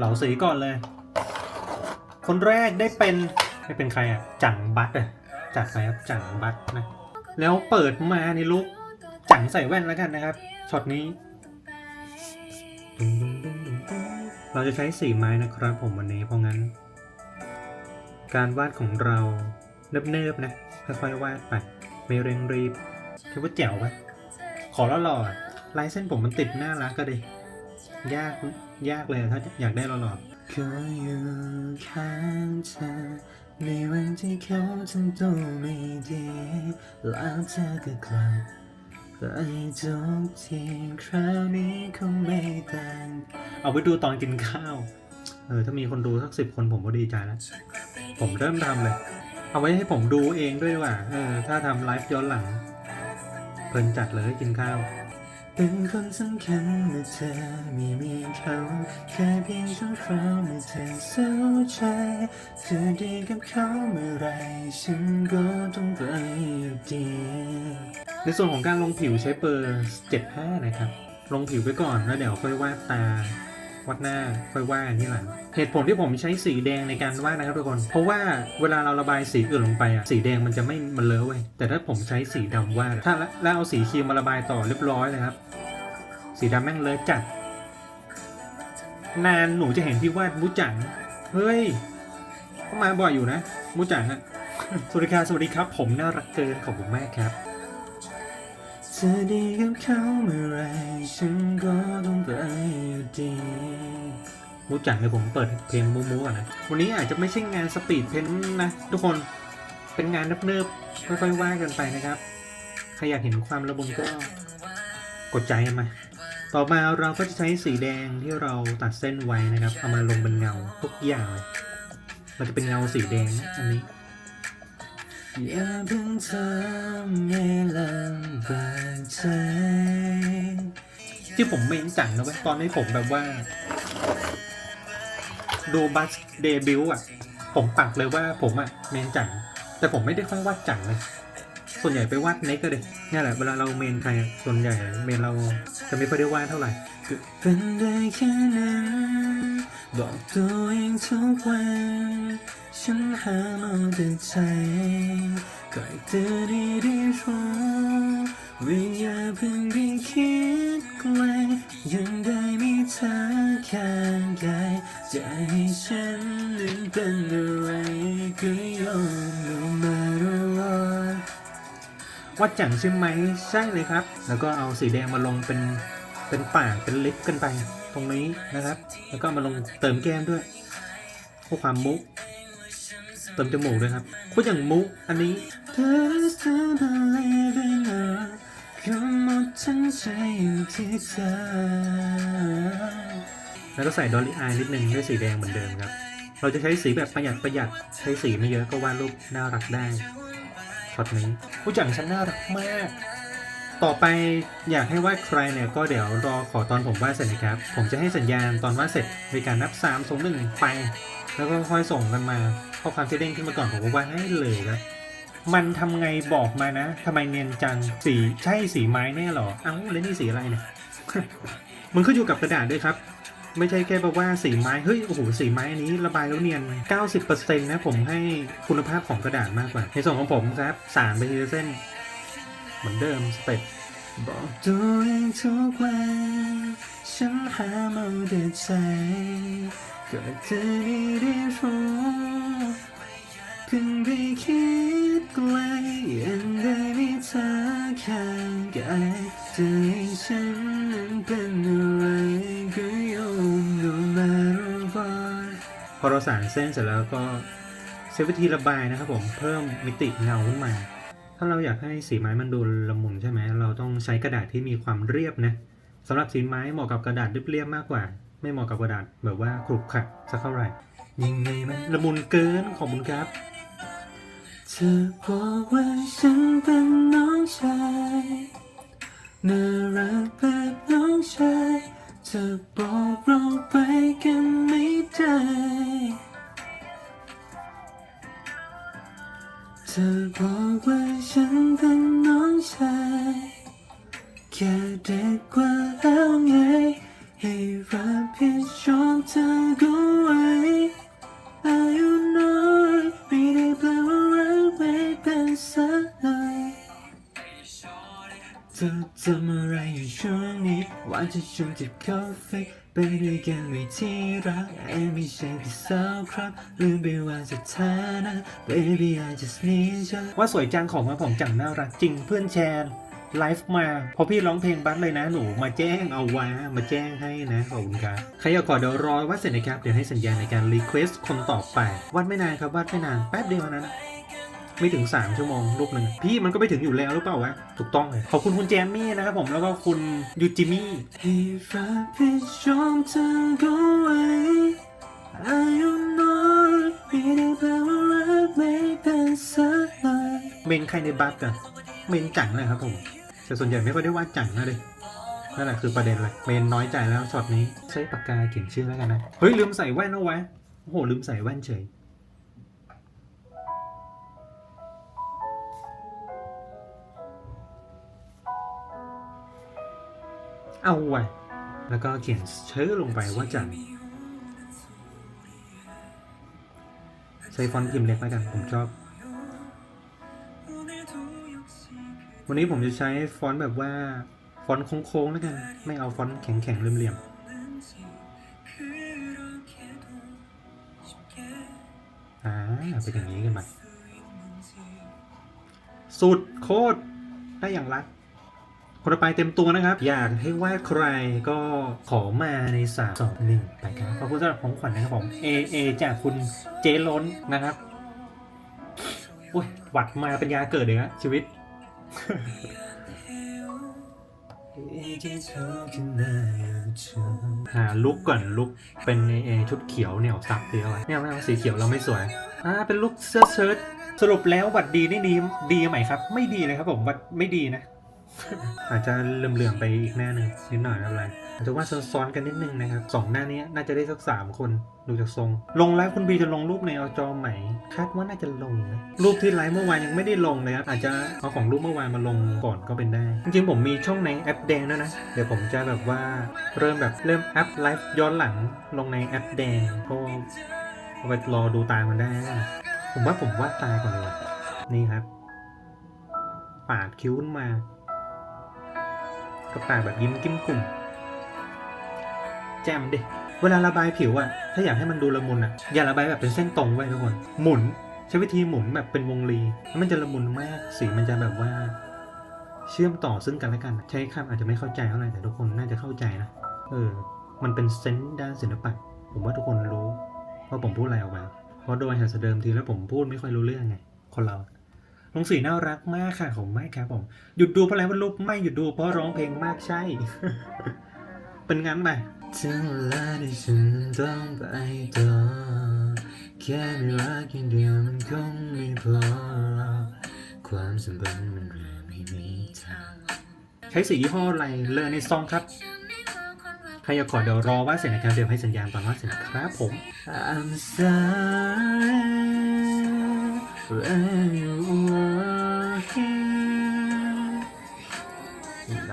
เหลาสีก่อนเลย คนแรกได้เป็นได้เป็นใครอะจังบัตอะจัดไปครับจังบัตนะแล้วเปิดมาในลุกจังใส่แว่นแล้วกันนะครับช็อตนี้ เราจะใช้สีไม้นะครับผมวันนี้เพราะงั้น การวาดของเราเนิบๆนะค่อยๆวาดไปไม่เร่งรีบคิดว่าแจ๋วปะขอละหล่อๆลายเส้นผมมันติดหน่ารักก็ดิ ยากยากเลยถ้าอยากได้หล่อๆขออยู่ข้างเธอในวันที่เขาทำตัวไม่ดีแล้วเธอก็กลับไปทุกทีคราวนี้คงไม่ต่างเอาไปดูตอนกินข้าว เออ ถ้ามีคนดูสักสิบคนผมก็ดีใจแล้ว ผมเริ่มทำเลย เอาไว้ให้ผมดูเองด้วยดีกว่า เออ ถ้าทำไลฟ์ย้อนหลัง เพลินจัดเลยกินข้าว เป็นคนสำคัญเมื่อเธอไม่มีเขาแค่เพียงชั่วคราวเมื่อเธอเศร้าใจเธอดีกับเขาเมื่อไรฉันก็ต้องไปอยู่ดีในส่วนของการลงผิวใช้เบอร์ 75 นะครับ ลงผิวไปก่อนแล้วเดี๋ยวค่อยวาดตา วาดหน้าค่อยวาดที่หลังเหตุผลที่ผมใช้สีแดงในการวาดนะครับทุกคน เพราะว่าเวลาเราระบายสีอื่นลงไปอะสีแดงมันจะไม่มันเลอะเว้ยแต่ถ้าผมใช้สีดำวาดถ้าแล้วเอาสีครีมมาระบายต่อเรียบร้อยเลยครับ สีดำแม่งเลอะจัด นานหนูจะเห็นพี่วาดมูจังเฮ้ยก็มาบ่อยอยู่นะมูจังอะสวัสดีครับสวัสดีครับ ผมน่ารักเกินขอบคุณมากครับ ธอดีกับเขาเมื่อไรฉันก็ต้องไปอยู่ดีมูจังเลยผมเปิดเพลงมูมูก่อนนะ วันนี้อาจจะไม่ใช่งานสปีดเพนนะ ทุกคนเป็นงานเนิบๆค่อยๆว่ากันไปนะครับ ใครอยากเห็นความระบมก็กดใจกันมา ต่อมาเราก็จะใช้สีแดงที่เราตัดเส้นไว้นะครับ เอามาลงบนเงาทุกอย่างเลย มันจะเป็นเงาสีแดงนะอันนี้ อย่าเพิ่งทำให้ลำบากใจที่ผมเมนจังนะเว้ยตอนที่ผมแบบว่า ดูบัสเดบิวอะ ผมปักเลยว่าผมอะเมนจัง แต่ผมไม่ได้ค่อยว่าจังเลย ส่วนใหญ่ไปวาดเน็กก็เลยนี่แหละเวลาเราเมนใครส่วนใหญ่เมนเราจะไม่ค่อยได้วาดเท่าไหร่เป็นได้แค่นั้นบอกตัวเองทุกวันฉันหาเอาแต่ใจคอยเตือนให้ได้รู้ว่าอย่าเพิ่งไปคิดไกลยังได้มีเธอข้างกายจะให้ฉันนั้นเป็นอะไรก็ยอม no matter what วัดจังใช่ไหมใช่เลยครับ แล้วก็เอาสีแดงมาลงเป็นเป็นปากเป็นลิปกันไป ตรงนี้นะครับ แล้วก็มาลงเติมแก้มด้วยเพื่อความมุกเติมจมูกด้วยครับโคตรอย่างมุกอันนี้แล้วก็ใส่ดอลลี่อายนิดนึงด้วยสีแดงเหมือนเดิมครับ เราจะใช้สีแบบประหยัดประหยัดใช้สีไม่เยอะก็วาดรูปน่ารักได้ ช็อตนี้ผู้จังฉันน่ารักมาก ต่อไปอยากให้วาดใครเนี่ยก็เดี๋ยวรอขอตอนผมวาดเสร็จนะครับ ผมจะให้สัญญาณตอนวาดเสร็จในการนับ3 2 1ไป แล้วก็ค่อยส่งกันมาข้อความที่เด้งขึ้นมาก่อนผมก็วาดให้เลยครับมันทำไงบอกมานะทำไมเนียนจังสีใช่สีไม้แน่หรอเอ้าแล้วนี่สีอะไรเนี่ยมันขึ้นอยู่กับกระดาษด้วยครับ ไม่ใช่แค่แบบว่าสีไม้ เฮ้ย โอ้โห สีไม้อันนี้ระบายแล้วเนียน 90%นะผมให้คุณภาพของกระดาษมากกว่า ในส่วนของผมครับ สารไปทีละเส้น เหมือนเดิมสเต็ปบอกตัวเองทุกวันฉันหาเอาแต่ใจก็เธอได้ได้รู้เพิ่งไปคิดไกลยังได้มีเธอข้า สานเส้นเสร็จแล้วก็ใช้วิธีระบายนะครับผมเพิ่มมิติเงาขึ้นมา ถ้าเราอยากให้สีไม้มันดูละมุนใช่ไหมเราต้องใช้กระดาษที่มีความเรียบนะสำหรับสีไม้เหมาะกับกระดาษเรียบๆมากกว่า ไม่เหมาะกับกระดาษแบบว่าขรุขระสักเท่าไหร่ยังไงมันละมุนเกินขอบคุณครับเธอบอกว่าฉันเป็นน้องชายน่ารักแบบน้องชาย ธอบอกเราไปกันไม่ได้เธอบอกว่าฉันเป็นน้องชาย แค่เด็กกว่า ครับลืมไปว่าสถานะ baby I just need you ว่าสวยจังของมาผมจังน่ารักจริงเพื่อนแชร์ไลฟ์มาพอพี่ร้องเพลงบัสเลยนะหนูมาแจ้งเอาไว้มาแจ้งให้นะขอบคุณครับใครอยากขอเดี๋ยวรอวัดเสร็จนะครับ เดี๋ยวให้สัญญาณในการรีเควสคนต่อไปวัดไม่นานครับวัดไม่นานแป๊บเดียวนั้นไม่ถึง 3 ชั่วโมงลูกหนึ่งพี่มันก็ไม่ถึงอยู่แล้วหรือเปล่าวะ ถูกต้องเลย ขอบคุณคุณแจมมี่นะครับผมแล้วก็คุณยูจิมี่ให้รับผิดชอบเธอก็ไว้อายุน้ ไม่ได้แปลว่ารักไม่เป็นสักหน่อยเมนใครในบัสอะเมนจังนะครับผมแต่ส่วนใหญ่ไม่ค่อยได้ว่าจังนะเลยนั่นแหละคือประเด็นเลยเมนน้อยใจแล้วช็อตนี้ใช้ปากกาเขียนชื่อแล้วกันนะเฮ้ยลืมใส่แว่นเอาไว้โอ้โหลืมใส่แว่นเฉยเอาไว้แล้วก็เขียนชื่อลงไปว่าจัง ใช้ฟอนต์พิมพ์เล็กแล้วกันผมชอบ วันนี้ผมจะใช้ฟอนต์แบบว่าฟอนต์โค้งๆแล้วกัน ไม่เอาฟอนต์แข็งๆเหลี่ยมๆอ่าเป็นอย่างนี้กันไปสุดโคตรได้อย่างรัก คนต่อไปเต็มตัวนะครับ อยากให้วาดใครก็ขอมาในสามสองหนึ่งไปครับขอบคุณสำหรับของขวัญนะครับผม A A จากคุณเจล้นนะครับอุ้ยหวัดมาเป็นยาเกิดเลยฮะชีวิตหาลุกก่อนลุกเป็นเอชุดเขียวเนี่ยวซับเดียวไว้เนี่ยไม่เอาสีเขียวเราไม่สวยอ่าเป็นลุกเสื้อเชิ้ตสรุปแล้วบัตรดีนี่ดีดีไหมครับ ไม่ดีเลยครับผมบัตรไม่ดีนะ อาจจะเหลื่อมๆไปอีกหน้าหนึ่งนิดหน่อยไม่เป็นไรอาจจะว่าซ้อนๆกันนิดนึงนะครับสองหน้านี้น่าจะได้สักสามคนดูจากทรง ลงไลฟ์คุณบีจะลงรูปในอจอไหมคาดว่าน่าจะลงนะรูปที่ไลฟ์เมื่อวานยังไม่ได้ลงเลยครับอาจจะเอาของรูปเมื่อวานมาลงก่อนก็เป็นได้ จริงๆผมมีช่องในแอปแดงด้วยนะ เดี๋ยวผมจะแบบว่าเริ่มแบบเริ่มอัพไลฟ์ย้อนหลังลงในแอปแดงก็เอาไปรอดูตามันได้ ผมว่าผมวาดตาก่อนเลยนี่ครับ ปาดคิ้วขึ้นมา ก็ปากแบบยิ้มกิ้มกุ่ม แจมดิ เวลาระบายผิวอะถ้าอยากให้มันดูละมุนอะอย่าระบายแบบเป็นเส้นตรงไว้ทุกคน หมุน ใช้วิธีหมุนแบบเป็นวงรีแล้วมันจะละมุนมาก สีมันจะแบบว่า เชื่อมต่อซึ่งกันและกัน ใช้คำอาจจะไม่เข้าใจเท่าไหร่แต่ทุกคนน่าจะเข้าใจนะ เออ มันเป็นเซนส์ด้านศิลปะ ผมว่าทุกคนรู้ว่าผมพูดอะไรออกมา เพราะโดยหัสเดิมทีแล้วผมพูดไม่ค่อยรู้เรื่องไง คนเรา ลงสีน่ารักมากค่ะของไม่ครับผม หยุดดูเพราะอะไรว่ารูปไม่หยุดดูเพราะร้องเพลงมากใช่ เป็นงั้นไหมถึงเวลาที่ฉันต้องไปต่อแค่ไม่รักอย่างเดียวมันคงไม่พอ ความสัมพันธ์มันเริ่มไม่มีทางใช้สียี่ห้ออะไรเลยในซองครับใครอยากขอเดี๋ยวรอว่าเสร็จนะครับเดี๋ยวให้สัญญาณตอนว่าเสร็จนะครับผม I'm sorry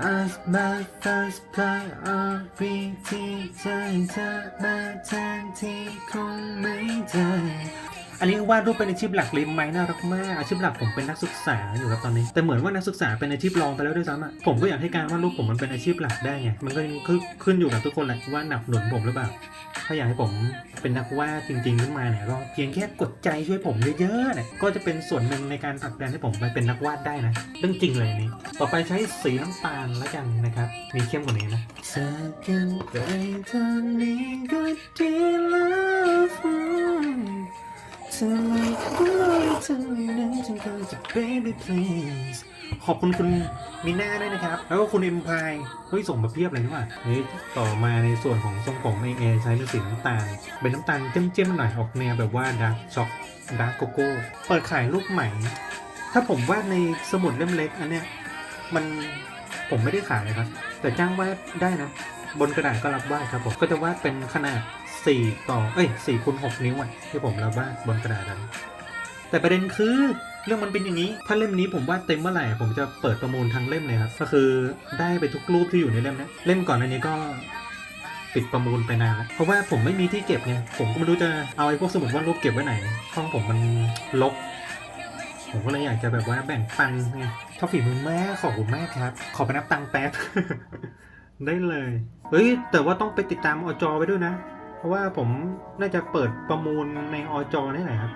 as my first priority ใจเธอมาแทนที่คงไม่ได้อันนี้วาดรูปเป็นอาชีพหลักเลยไหมน่ารักมากอาชีพหลักผมเป็นนักศึกษาอยู่ครับตอนนี้ แต่เหมือนว่านักศึกษาเป็นอาชีพรองไปแล้วด้วยซ้ำอะผมก็อยากให้การวาดรูปผมมันเป็นอาชีพหลักได้ไงมันก็ขึ้นอยู่กับทุกคนแหละว่าหนับหนุนผมหรือเปล่าถ้าอยากให้ผม เป็นนักวาดจริงๆขึ้นมาเนี่ยก็เพียงแค่กดใจช่วยผมเยอะๆเนี่ยก็จะเป็นส่วนหนึ่งในการผลักดันให้ผมไปเป็นนักวาดได้นะเรื่องจริงเลยนี้ต่อไปใช้สีน้ำตาลแล้วกันนะครับมีเข้มกว่านี้นะจากกันไปตอนนี้ก็ดีแล้วเธอไม่รู้เธอไม่นั้นฉันก็จะ baby please ขอบคุณคุณมีน่าด้วยนะครับ แล้วก็คุณเอ็มพายเฮ้ยส่งมาเพียบเลยนี่หว่าเฮ้ยต่อมาในส่วนของทรงผมเอเอใช้เป็นสีน้ำตาล เป็นน้ำตาลเจ้มๆหน่อยออกแนวแบบว่าดาร์กช็อกดาร์กโกโก้เปิดขายรูปใหม่ ถ้าผมวาดในสมุดเล่มเล็กอันเนี้ยมันผมไม่ได้ขายนะครับ แต่จ้างวาดได้นะ บนกระดาษก็รับวาดครับผมก็จะวาดเป็นขนาด 4 ต่อเอ้ย4คูณ6นิ้วอะที่ผมรับวาดบนกระดาษนั้นแต่ประเด็นคือ เรื่องมันเป็นอย่างนี้ ถ้าเล่มนี้ผมวาดเต็มเมื่อไหร่ผมจะเปิดประมูลทั้งเล่มเลยครับ ก็คือได้ไปทุกรูปที่อยู่ในเล่มนะ เล่มก่อนอันนี้ก็ปิดประมูลไปนานแล้วเพราะว่าผมไม่มีที่เก็บไง ผมก็ไม่รู้จะเอาไอ้พวกสมุดวาดรูปเก็บไว้ไหน ห้องผมมันลกผมก็เลยอยากจะแบบว่าแบ่งปันไงชอบฝีมือแม่ขอบคุณมากครับ ขอไปนับตังค์แป๊บ ได้เลย เฮ้ย แต่ว่าต้องไปติดตามอจไว้ด้วยนะ เพราะว่าผมน่าจะเปิดประมูลในอจนี่แหละครับ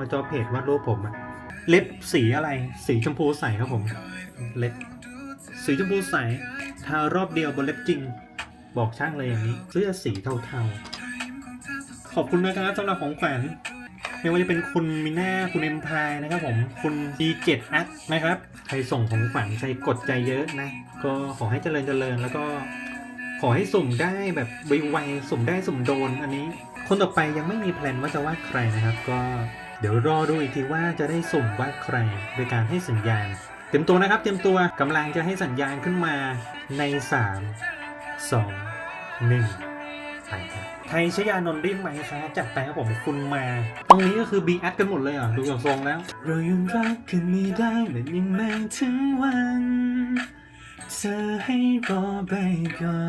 อจอเพจวาดรูปผมอะเล็บสีอะไร สีชมพูใสครับผม เล็บสีชมพูใส ทารอบเดียวบนเล็บจริง บอกช่างเลยอย่างนี้ เสื้อสีเทาๆ ขอบคุณนะครับสำหรับของขวัญไม่ว่าจะเป็นคุณมิน่าคุณเอ็มพายนะครับผม คุณ D7 อันะครับ ใครส่งของขวัญใครกดใจเยอะนะ ก็ขอให้เจริญเจริญแล้วก็ขอให้สุ่มได้แบบไวๆสุ่มได้สุ่มโดนอันนี้ คนต่อไปยังไม่มีแพลนว่าจะวาดใครนะครับ ก็ เดี๋ยวรอดูอีกทีว่าจะได้สุ่มวาดใครโดยการให้สัญญาณ เตรียมตัวนะครับ เตรียมตัวกำลังจะให้สัญญาณขึ้นมาใน 3 2 1ไปครับไทยชยานนท์รีบไหมคะจัดไปครับผมคุณมา ตรงนี้ก็คือบีอัดกันหมดเลยอะดูจากทรงแล้ว เรายังรักกันไม่ได้และยังไม่ถึงวันเธอให้รอไปก่อ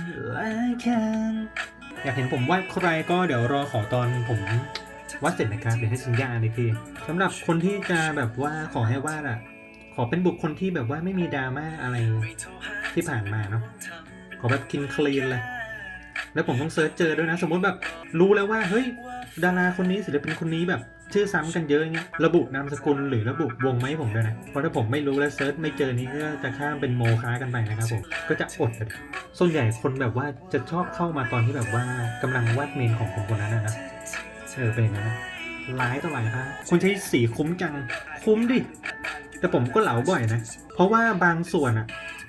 นละกันอยากเห็นผมวาดใครก็เดี๋ยวรอขอตอนผม วาดเสร็จนะครับเดี๋ยวให้สัญญาณอีกทีสำหรับคนที่จะแบบว่าขอให้วาดอะ ขอเป็นบุคคลที่แบบว่าไม่มีดราม่าอะไรที่ผ่านมาเนาะขอแบบกินคลีนเลยแล้วผมต้องเซิร์ชเจอด้วยนะ สมมติแบบรู้แล้วว่าเฮ้ยดาราคนนี้ศิลปินคนนี้แบบชื่อซ้ำกันเยอะเงี้ยระบุนามสกุลหรือระบุวงไหมให้ผมด้วยนะ เพราะถ้าผมไม่รู้และเซิร์ชไม่เจอนี้ก็จะข้ามเป็นโมค้ากันไปนะครับผมก็จะอดส่วนใหญ่คนแบบว่าจะชอบเข้ามาตอนที่แบบว่ากำลังวาดเมนของคนคนนั้นนะ เออเป็นอย่างนั้นนะหลายต่อหลายครั้งคุณใช้สีคุ้มจัง คุ้มดิ แต่ผมก็เหลาบ่อยนะ เพราะว่าบางส่วนอะ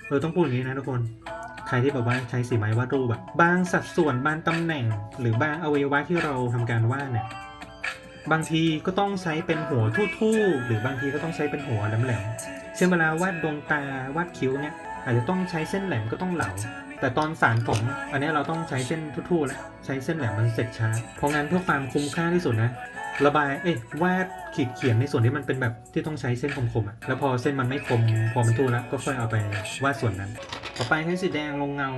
เออต้องพูดอย่างนี้นะทุกคน ใครที่แบบว่าใช้สีไม้วาดรูปแบบบางสัดส่วนบางตำแหน่ง หรือบางอวัยวะที่เราทำการวาดเนี่ย บางทีก็ต้องใช้เป็นหัวทู่ๆ หรือบางทีก็ต้องใช้เป็นหัวแหลมๆ เช่นเวลาวาดดวงตาวาดคิ้วเนี่ยอาจจะต้องใช้เส้นแหลมก็ต้องเหลา แต่ตอนสารผม อันนี้เราต้องใช้เส้นทู่ๆแล้วใช้เส้นแหลมมันเสร็จช้า เพราะงั้นเพื่อความคุ้มค่าที่สุดนะ ระบาย เอ้ยวาดขีดเขียนในส่วนที่มันเป็นแบบที่ต้องใช้เส้นคมๆอะ แล้วพอเส้นมันไม่คม พอมันทู่แล้วก็ค่อยเอาไปวาดส่วนนั้น ต่อไปใช้สีแดงลงเงา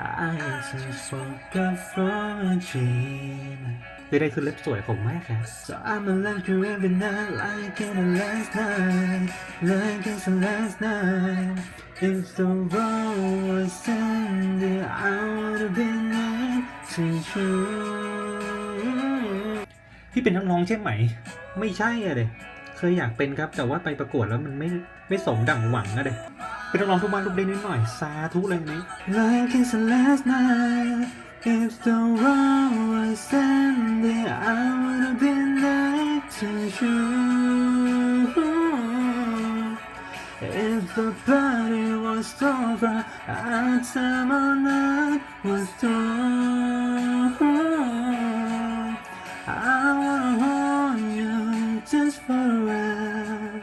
I just woke up from a dream ได้ได้คือเล็บสวยผมมากครับ So I'm a like you every night like in the last night like it's the last night If the world was ending I would have been there to you พี่เป็นนักร้องใช่ไหม ไม่ใช่อะเด็เคยอยากเป็นครับ แต่ว่าไปประกวดแล้วมันไม่ไม่สมดั่งหวังอะเด็เป็นนักร้องทุกวันทุกเด้นิดหน่อยสาธุเลยไหม Like it's the last night If the world was ending I would have been there to you If the party was over Our time on earth was through I wanna hold you just forever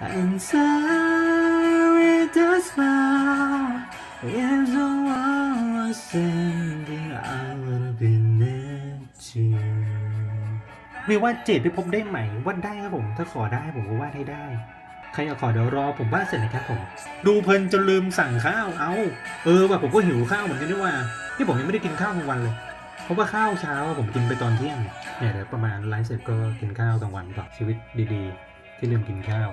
and tell with a smile if the world was ending I would have been there too วิวาดเจดพิภพได้ไหมวาดได้ครับผม ถ้าขอได้ผมก็วาดให้ได้ ใครอยากขอเดี๋ยวรอผมวาดเสร็จนะครับผมดูเพลินจนลืมสั่งข้าวเอาเออแบบผมก็หิวข้าวเหมือนกันด้วยว่าที่ผมยังไม่ได้กินข้าวกลางวันเลยเพราะว่าข้าวเช้าผมกินไปตอนเที่ยงเนี่ยเดี๋ยวประมาณไลฟ์เสร็จก็กินข้าวกลางวันต่อชีวิตดีๆ ที่ลืมกินข้าว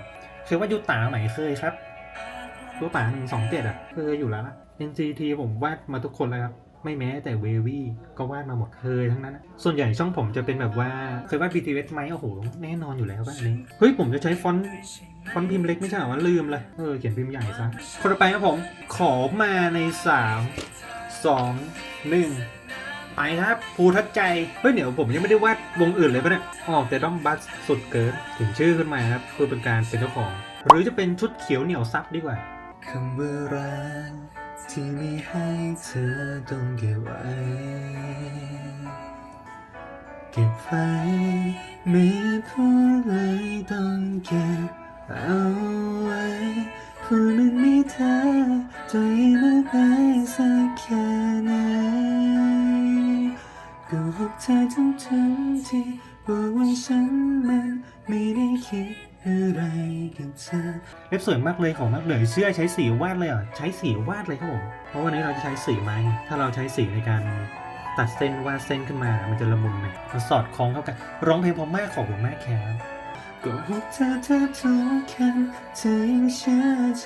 เคยว่ายุตาไหมเคยครับตัวป่าหนึ่งสองเจ็ดอะเคยอยู่แล้วนะ NCT ผมวาดมาทุกคนเลยครับ ไม่แม้แต่เววี่ก็วาดมาหมดเคยทั้งนั้นอะส่วนใหญ่ช่องผมจะเป็นแบบว่าเคยวาด BTS ไหมโอ้โห แน่นอนอยู่แล้วป่ะอันนี้ เฮ้ย ผมจะใช้ฟอนต์ฟอนต์พิมพ์เล็กไม่ใช่เหรอวะลืมเลย เออ เขียนพิมพ์ใหญ่ซะ คนต่อไปครับผม ขอมาในสามสองหนึ่งไปครับภูทัดใจ เฮ้ยเดี๋ยวผมยังไม่ได้วาดวงอื่นเลยปะเนี่ยออกแต่ด้อมบัสสุดเกินถึงชื่อขึ้นมาครับเพื่อเป็นการเป็นเจ้าของ หรือจะเป็นชุดเขียวเหนียวซับดีกว่าคำว่ารัก ที่มีให้เธอต้องเก็บไว้ เก็บไว้ไม่พูดเลยต้องเก็บเอาไว้พูดมันไม่เธอจะยิ่งไม่ได้สักแค่ไหนก็หกเธอทั้งทั้งที่บอกว่าฉันมันไม่ได้คิด อะไรกับเธอเล็บสวยมากเลยของมากเลยเชื่อใช้สีวาดเลยเหรอใช้สีวาดเลยครับผมเพราะวันนี้เราจะใช้สีไม้ถ้าเราใช้สีในการตัดเส้นวาดเส้นขึ้นมามันจะละมุนไหมมันสอดคล้องเข้ากันร้องเพลงพอมากขอบคุณมากแคร์ก็หกเธอเธอทุกคำเธอยังเชื่อใจ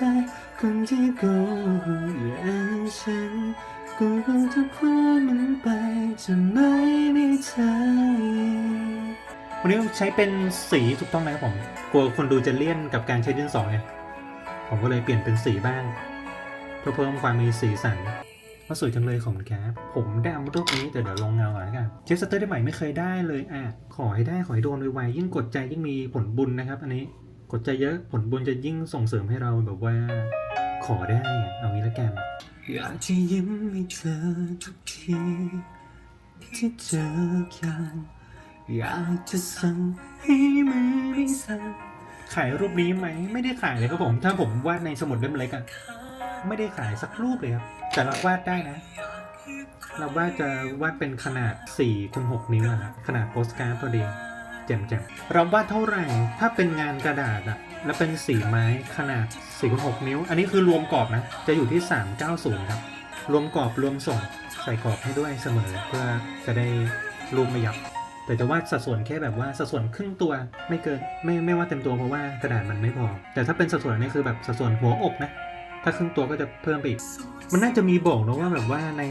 คนที่โกหกอย่างฉันกูรู้ทุกความมันไปจะไม่มีเธอ วันนี้ใช้เป็นสีถูกต้องไหมครับผมกลัวคนดูจะเลี่ยนกับการใช้ดินสอไงผมก็เลยเปลี่ยนเป็นสีบ้างเพื่อเพิ่มความมีสีสันว่าสวยจังเลยของคุณครับผมดำรูปนี้แต่เดี๋ยวลงเงาก่อนแล้วกันเชฟสเตอร์ได้ใหม่ไม่เคยได้เลยอะขอให้ได้ขอให้โดนไวๆยิ่งกดใจยิ่งมีผลบุญนะครับ อันนี้กดใจเยอะผลบุญจะยิ่งส่งเสริมให้เราแบบว่า ขอได้เอางี้ละกันอยากจะยิ้มให้เธอทุกทีที่เจอกัน อยากจะสั่งให้มือไม่สั่นขายรูปนี้ไหม ไม่ได้ขายเลยครับผม ถ้าผมวาดในสมุดเล่มเล็กอะไม่ได้ขายสักรูปเลยครับ แต่เราวาดได้นะ เราวาดจะวาดเป็นขนาด4คูณ6นิ้วอะครับขนาดโปสการ์ดพอดีแจ่มๆเราวาดเท่าไหร่ ถ้าเป็นงานกระดาษอะแล้วเป็นสีไม้ขนาด4คูณ6นิ้ว อันนี้คือรวมกรอบนะ จะอยู่ที่ 390 ครับ รวมกรอบรวมส่งใส่กรอบให้ด้วยเสมอ เพื่อจะได้รูปไม่ยับ แต่จะวาดสัดส่วนแค่แบบว่าสัดส่วนครึ่งตัวไม่เกินไม่ไม่ว่าเต็มตัวเพราะว่ากระดาษมันไม่พอ แต่ถ้าเป็นสัดส่วนนี้คือแบบสัดส่วนหัวอกนะ ถ้าครึ่งตัวก็จะเพิ่มไปอีก มันน่าจะมีบอกนะว่าแบบว่าใน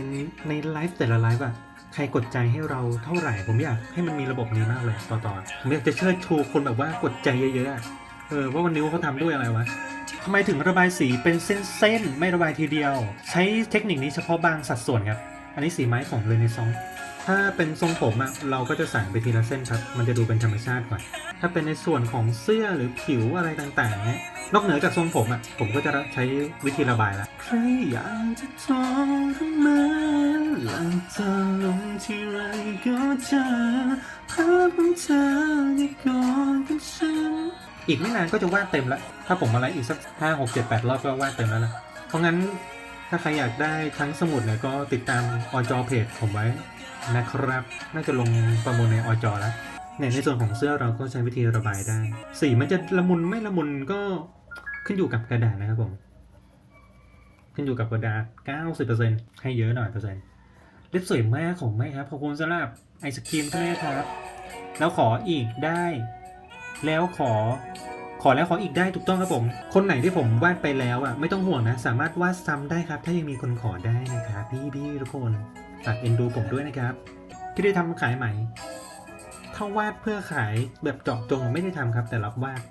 ในไลฟ์แต่ละไลฟ์อะใครกดใจให้เราเท่าไหร่ ผมอยากให้มันมีระบบนี้มากเลยต่อต่อผมอยากจะเชิดชูคนแบบว่ากดใจเยอะๆอะเออว่าวันนิ้วเขาทำด้วยอะไรวะทำไมถึงระบายสีเป็นเส้นๆไม่ระบายทีเดียว ใช้เทคนิคนี้เฉพาะบางสัดส่วนครับอันนี้สีไม้ของเรเนซอง ถ้าเป็นทรงผมอะเราก็จะสั่งไปทีละเส้นครับ มันจะดูเป็นธรรมชาติกว่า ถ้าเป็นในส่วนของเสื้อหรือผิวอะไรต่างๆเนี่ยนอกเหนือจากทรงผมอะผมก็จะใช้วิธีระบายละใครอยากจะทรมานหลังเธอลงที่ไรก็เจอภาพของเธอที่กอดกับฉันอีกไม่นานก็จะวาดเต็มละถ้าผมมาไลฟ์อีกสักห้าหกเจ็ดแปดรอบก็วาดเต็มแล้วละเพราะงั้น ถ้าใครอยากได้ทั้งสมุดเนี่ยก็ติดตามอจอเพจผมไว้นะครับ น่าจะลงประมูลในอจอแล้วเนี่ยในส่วนของเสื้อเราก็ใช้วิธีระบายได้ สีมันจะละมุนไม่ละมุนก็ขึ้นอยู่กับกระดาษนะครับผม ขึ้นอยู่กับกระดาษ 90%ให้เยอะหน่อยเปอร์เซ็นต์เล็บสวยมากของไม่ครับขอบคุณสำหรับไอศครีมด้วยนะครับ แล้วขออีกได้ แล้วขอ ขอแล้วขออีกได้ถูกต้องครับผม คนไหนที่ผมวาดไปแล้วอะไม่ต้องห่วงนะ สามารถวาดซ้ำได้ครับ ถ้ายังมีคนขอได้นะครับพี่พี่ทุกคนฝากเอ็นดูผมด้วยนะครับ ที่ได้ทำขายใหม่ถ้าวาดเพื่อขายแบบเจาะจงไม่ได้ทำครับ แต่รับวาด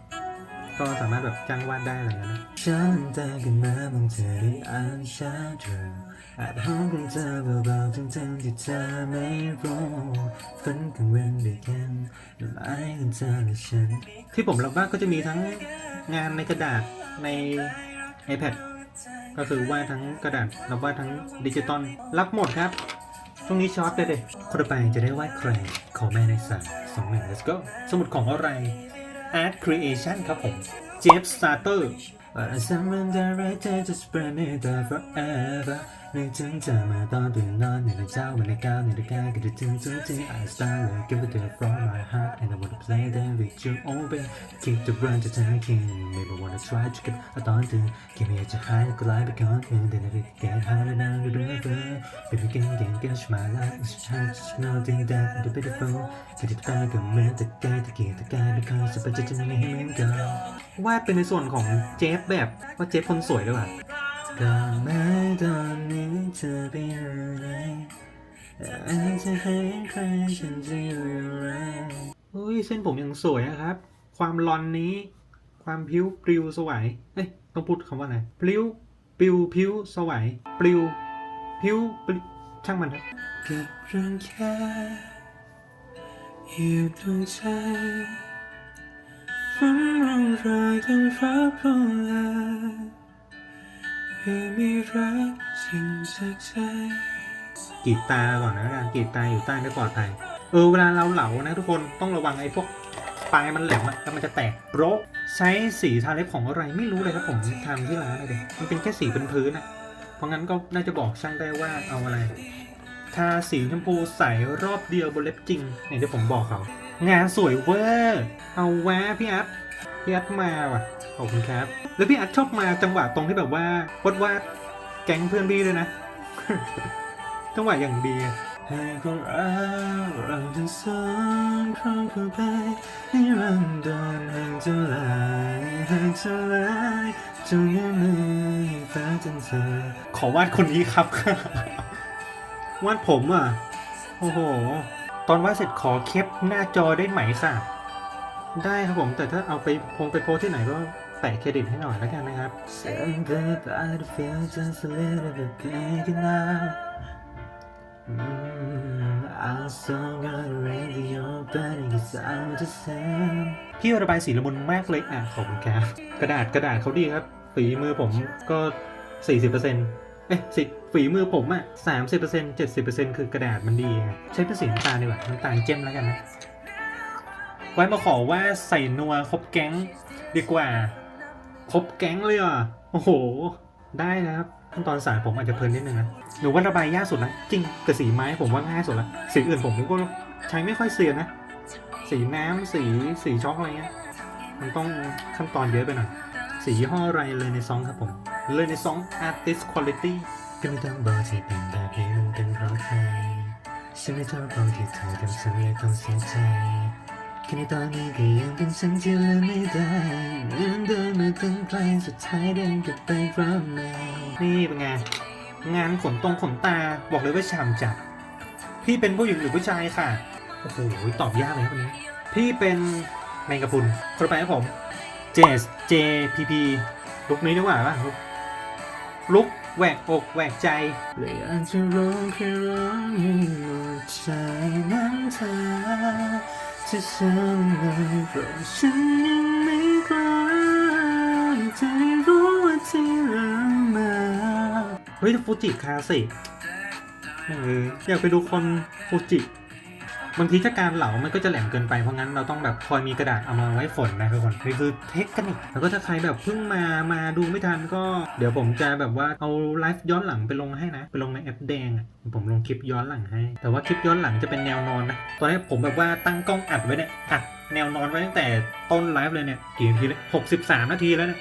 ก็สามารถแบบจ้างวาดได้อะไรอย่างเงี้ยนะฉันตากันมาบางเธอได้อ่านชาเธอ แอบห้องของเธอเบาๆทั้งๆที่เธอไม่รู้ฝันกลางวันด้วยกันลมหายของเธอและฉัน ที่ผมรับว่าก็จะมีทั้งงานในกระดาษใน iPad ก็คือวาดทั้งกระดาษรับวาดทั้งดิจิตอลรับหมดครับช่วงนี้ช็อตเลยเด็คนไปจะได้วาดใคร ขอแม่ในสามสองหนึ่ง let's go สมุดของอะไร Art Creation ครับผม Jeff Starter But I surrender right there just burn it down forever นึกถึงเธอมาตอนตื่นนอนในตอนเช้าวันในก้าในตะกาก็จะถึงทุกที่ I start like give it to you from my heart and I wanna play them with you oh baby keep the run จะทั้งคืน maybe wanna try to get เอาตอนตื่นแค่ไม่อยากจะหายแล้วก็ไล่ไปก่อนเพื่อนแต่ในวิธีแก้หายแล้วนั่งดูเรื่อยเปื่อย baby can can catch my life it's time to know thing that the beautiful ที่ที่ตายก็เหมือนตะกายตะเกียกตะกายไม่เคยสบายใจจะไม่ให้เหมือนเก่าวาเป็นในส่วนของเจฟแบบว่าเจฟคนสวยด้วยว่ะ ก็ไม่ตอนนี้เธอไปอยู่ไหนอยากจะให้ใครฉันจะอยู่อย่างไรเฮ้ยเส้นผมยังสวยนะครับ ความรอนนี้ ความพิ้วปลิวสวัยเอ้ยต้องพูดคำว่าอะไรปลิวปลิวพิ้วสวัยปลิวพิ้วปลิวช่างมันเถอะเก็บเรื่องแค่อยู่ตรงใจฝันร่องรอยทั้งฟ้าโปร่งลา ไม่รักจริงจากใจกรีดตาก่อนนะการกรีดตาอยู่ใต้ไม่ปลอดภัยเออเวลาเราเหลานะทุกคนต้องระวังไอ้พวกปลายมันแหลมอะแล้วมันจะแตกโบรกใช้สีทาเล็บของอะไรไม่รู้เลยครับผมทำที่ร้านเลยมันเป็นแค่สีเป็นพื้นอะเพราะงั้นก็น่าจะบอกช่างได้ว่าเอาอะไรทาสีชมพูใสรอบเดียวบนเล็บจริงเนี่ยเดี๋ยวผมบอกเขา งานสวยเวอร์เอาแวะพี่อัพพี่อัดมาว่ะ ขอบคุณครับ แล้วพี่อัดชอบมาจังหวะตรงที่แบบว่าวาดวาดแก๊งเพื่อนพี่ด้วยนะ จังหวะอย่างดีให้คนเราเราทั้งสองครองคู่ไปนิรันดรห่างเท่าไรห่างเท่าไรจงยังไม่ฟ้าจนเธอขอวาดคนนี้ครับ วาดผมอะ โอ้โห ตอนวาดเสร็จขอเคปหน้าจอได้ไหมค่ะได้ครับผม แต่ถ้าเอาไปพงไปโพสที่ไหนก็ แปะเครดิตให้หน่อยแล้วกันนะครับ พี่ระบายสีละมุนมากเลยอะขอบคุณครับกระดาษกระดาษเขาดีครับ ฝีมือผมก็ 40%เอ๊ะสิฝีมือผมอะ30% 70%คือกระดาษมันดี ใช้เป็นสีน้ำตาลดีกว่าน้ำตาลเจ้มแล้วกันนะไว้มาขอว่าใส่นัวครบแก๊งดีกว่า ครบแก๊งเลยอะ โอ้โห ได้นะครับขั้นตอนสารผมอาจจะเพลินนิดนึงนะหนูว่าระบายยากสุดละจริงแต่สีไม้ผมว่าง่ายสุดละสีอื่นผมก็ใช้ไม่ค่อยเซียนะ สีน้ำสีสีช็อกอะไรเงี้ยมันต้องขั้นตอนเยอะไปหน่อยสียี่ห้ออะไรเลยในซองครับผมเลยในซอง artist quality ก็ไม่ต้องบอกที่เป็นแบบนี้มันเป็นเพราะใครฉันไม่ชอบบอกที่เธอทำฉันเลยต้องเสียใจ ค่ในตอนนี้ก็ยังเป็นฉันที่ลืมไม่ได้เหมือนเดินมาตั้งไกลสุดท้ายเดินกลับไปเพราะไม่นี่เป็นไง งานขนตรงขนตาบอกเลยว่าฉ่ำจัด พี่เป็นผู้หญิงหรือผู้ชายค่ะ โอ้โห ตอบยากเลยครับวันนี้ พี่เป็นแมงกะพรุนคนไปครับผมเจส JPP ลุกนี้ดีกว่าป่ะลุกลุกแหวกอกแหวกใจเลยอยากจะร้องแค่ร้องให้หมดใจนั้นเธ อจะฉันเลยเพราะฉันยังไม่กล้าจะได้รู้ว่าที่รักมาเฮ้ยฟูจิคาสิเอออยากไปดูคนฟูจิ บางทีถ้าการเหลามันก็จะแหลมเกินไปเพราะงั้นเราต้องแบบคอยมีกระดาษเอามาไว้ฝนนะทุกคนนี่คือเทคนิคแล้วก็ถ้าใครแบบเพิ่งมามาดูไม่ทันก็เดี๋ยวผมจะแบบว่าเอาไลฟ์ย้อนหลังไปลงให้นะ ไปลงในแอปแดงอะผมลงคลิปย้อนหลังให้ แต่ว่าคลิปย้อนหลังจะเป็นแนวนอนนะตอนนี้ผมแบบว่าตั้งกล้องอัดไว้เนี่ยอัดแนวนอนไว้ตั้งแต่ต้นไลฟ์เลยเนี่ยกี่นาทีเลยหกสิบสามนาทีแล้วเนี่ย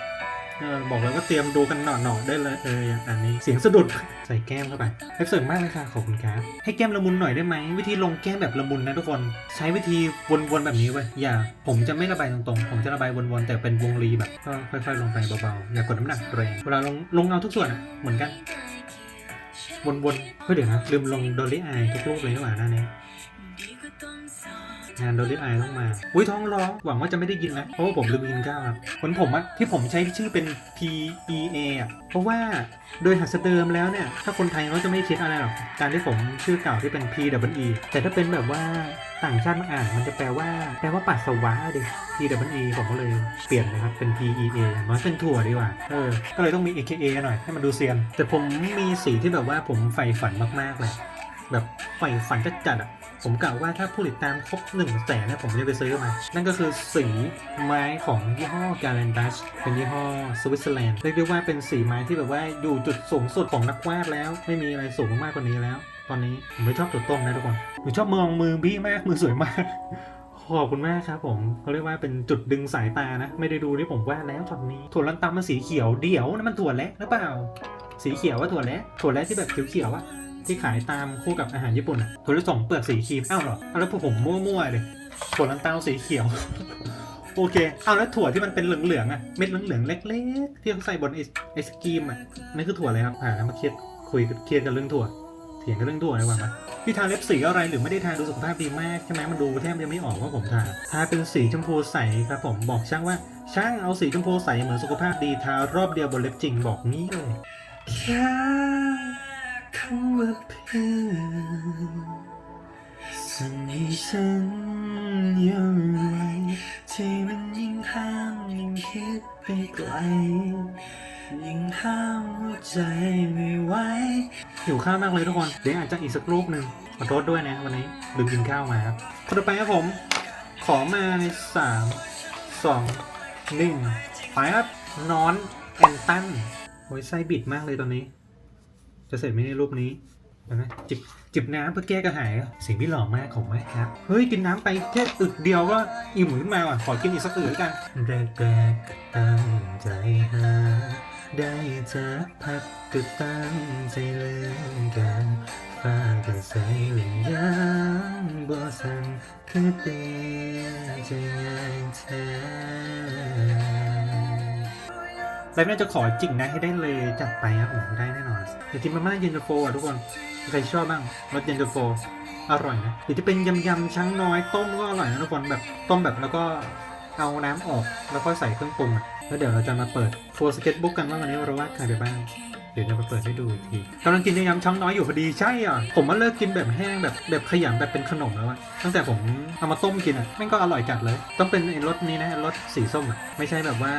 บอกเลยว่าเตรียมดูกันหน่อๆได้เลยเอออย่างอันนี้เสียงสะดุดใส่แก้มเข้าไปเอฟเสริมมากเลยค่ะขอบคุณครับให้แก้มละมุนหน่อยได้ไหมวิธีลงแก้มแบบละมุนนะทุกคน ใช้วิธีวนๆแบบนี้เว้ยอย่า ผมจะไม่ระบายตรงๆ ผมจะระบายวนๆแต่เป็นวงรีแบบก็ค่อยๆ ลงไปเบาๆอย่ากดน้ำหนักแรงเวลาลงลงเงาทุกส่วนอะเหมือนกันวนๆเฮ้ยเดี๋ยวนะลืมลงดอลลี่อายทุกรูปเลยนี่หว่าหน้านี้ งานโดลิไอต้องมา อุ้ยท้องร้อง หวังว่าจะไม่ได้ยินนะ เพราะว่าผมลืมกินข้าวครับคนผมอะที่ผมใช้ชื่อเป็น P E A อะเพราะว่าโดยหัสเดิมแล้วเนี่ย ถ้าคนไทยเขาจะไม่คิดอะไรหรอก การที่ผมชื่อเก่าที่เป็น P W E แต่ถ้าเป็นแบบว่าต่างชาติมาอ่านมันจะแปลว่า แปลว่าปัสสาวะดิ P W E ผมก็เลยเปลี่ยนนะครับเป็น P E A น้อยเป็นถั่วดีกว่า เออ ก็เลยต้องมี A K A หน่อยให้มันดูเซียน แต่ผมมีสีที่แบบว่าผมใฝ่ฝันมากๆเลย แบบใฝ่ฝันจัดๆอะ ผมกล่าวว่าถ้าผู้ติดตามครบ1นึ่งแสนเนี่ยผมจะไปซื้อมา นั่นก็คือสีไม้ของยี่ห้อ g a l a n d a s เป็นยี่ห้อสวิตเซอร์แลนด์เรียกได้ว่าเป็นสีไม้ที่แบบว่าอยู่จุดสูงสุดของนักวาดแล้ว ไม่มีอะไรสูงมากกว่านี้แล้ว ตอนนี้ผมไม่ชอบตัวต้มนะทุกคนผมชอบมองมือพี่มากมือสวยมากขอบคุณมากครับผมเขาเรียกว่าเป็นจุดดึงสายตานะ ไม่ได้ดูที่ผมวาดแล้วตอนนี้ถั่วลันตามันสีเขียวเดี๋ยวนั่นมันถั่วแระหรือเปล่า สีเขียวว่าถั่วแระถั่วแระที่แบบเขียวๆอะ ที่ขายตามคู่กับอาหารญี่ปุ่นอะถั่วลิสงเปลือกสีครีมอ้าวเหรอเอาแล้วผมมั่วๆเลยถั่วลันเตาสีเขียว โอเคเอาแล้วถั่วที่มันเป็นเหลืองๆอะเม็ดเหลืองๆเล็ก ๆ ที่เขาใส่บนไอไอศกรีมอะนั่นคือถั่วอะไรครับอ่ามาเครียดคุยเครียดกันเรื่องถั่วเถียงกันเรื่องถั่วดีกว่ามาพี่ทาเล็บสีอะไรหรือไม่ได้ทาดูสุขภาพดีมากใช่ไหมมันดูแทบจะไม่ออกว่าผมทาทาเป็นสีชมพูใสครับผมบอกช่างว่า ช่างเอาสีชมพูใสเหมือนสุขภาพดีทารอบเดียวบนเล็บจริงบอกงี้เลยค่ะ คำว่าเพื่อนสั่งให้ฉันยังไงที่มันยิ่งห้ามยิ่งคิดไปไกล ยิ่งห้ามหัวใจไม่ไหวหิวข้าวมากเลยทุกคน เดี๋ยวอาจจะอีกสักรูปหนึ่งขอโทษด้วยนะวันนี้ลืมกินข้าวมาครับคนต่อไปครับผม ขอมาในสามสองหนึ่งไปครับนอนแอนตันโอ้ยไส้บิดมากเลยตอนนี้ จะเสร็จไหมในรูปนี้นไหมจิบจิบน้ำเพื่อแก้กระหายสิ่งที่หล่อมากของแม่ครับ เฮ้ย กินน้ำไปแค่อึกเดียวก็อิ่มขึ้นมาว่ะ ขอกินอีกสักอึกแล้วกันแรกๆตั้งใจหา ได้เจอพักก็ตั้งใจเลืมกันฟ้าก็ใสหรือยังบ่สันคือเตียนใจง่ายแท้ แล้วน่าจะขอจิกนะให้ได้เลยจัดไปครับผมได้แน่นอนอยากกินมาม่าเย็นตาโฟอะทุกคนใครชอบบ้างรสเย็นตาโฟอร่อยนะหรือจะเป็นยำยำช้างน้อยต้มก็อร่อยนะทุกคนแบบต้มแบบแล้วก็เอาน้ำออกแล้วก็ใส่เครื่องปรุงอะแล้วเดี๋ยวเราจะมาเปิดโฟสเก็ตบุ๊กกันว่าวันนี้เราวาดใครไปบ้างเดี๋ยวจะมาเปิดให้ดูอีกทีกำลังกินยำยำช้างน้อยอยู่พอดีใช่อะผมว่าเลิกกินแบบแห้งแบบแบบขยำแบบเป็นขนมแล้วอะตั้งแต่ผมเอามาต้มกินอะแม่งก็อร่อยจัดเลย ต้องเป็นรสนี้นะรสสีส้มอะไม่ใช่แบบว่า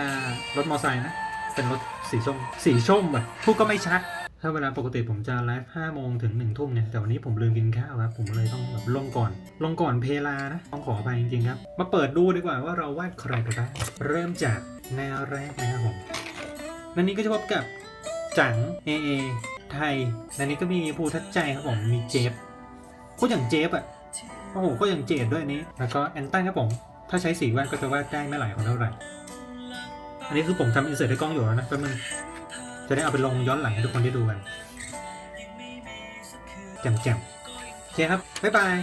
รสมอไซค์นะ เป็นรถสีส้ม สีส้มแบบพูดก็ไม่ชัด ถ้าเวลาปกติผมจะไลฟ์ห้าโมงถึงหนึ่งทุ่มเนี่ย แต่วันนี้ผมลืมกินข้าวครับ ผมเลยต้องแบบลงก่อน ลงก่อนเพลานะ ต้องขอไปจริงๆครับ มาเปิดดูดีกว่าว่าเราวาดใครไปบ้าง เริ่มจากหน้าแรกนะครับผมนันนี้ก็จะพบกับจังเอเอไทยนันนี้ก็มีภูทัชใจครับผม มีเจฟโคตรอย่างเจฟอะโอ้โห ก็อย่างเจดด้วยนนี้ แล้วก็แอนตันครับผม ถ้าใช้สีวาดก็จะวาดได้ไม่หลายคนเท่าไหร่ อันนี้คือผมทำอินเสิร์ตในกล้องอยู่แล้วนะแป๊บนึงจะได้เอาไปลงย้อนหลังให้ทุกคนได้ดูกันแจ่มๆโอเคครับ บ๊ายบาย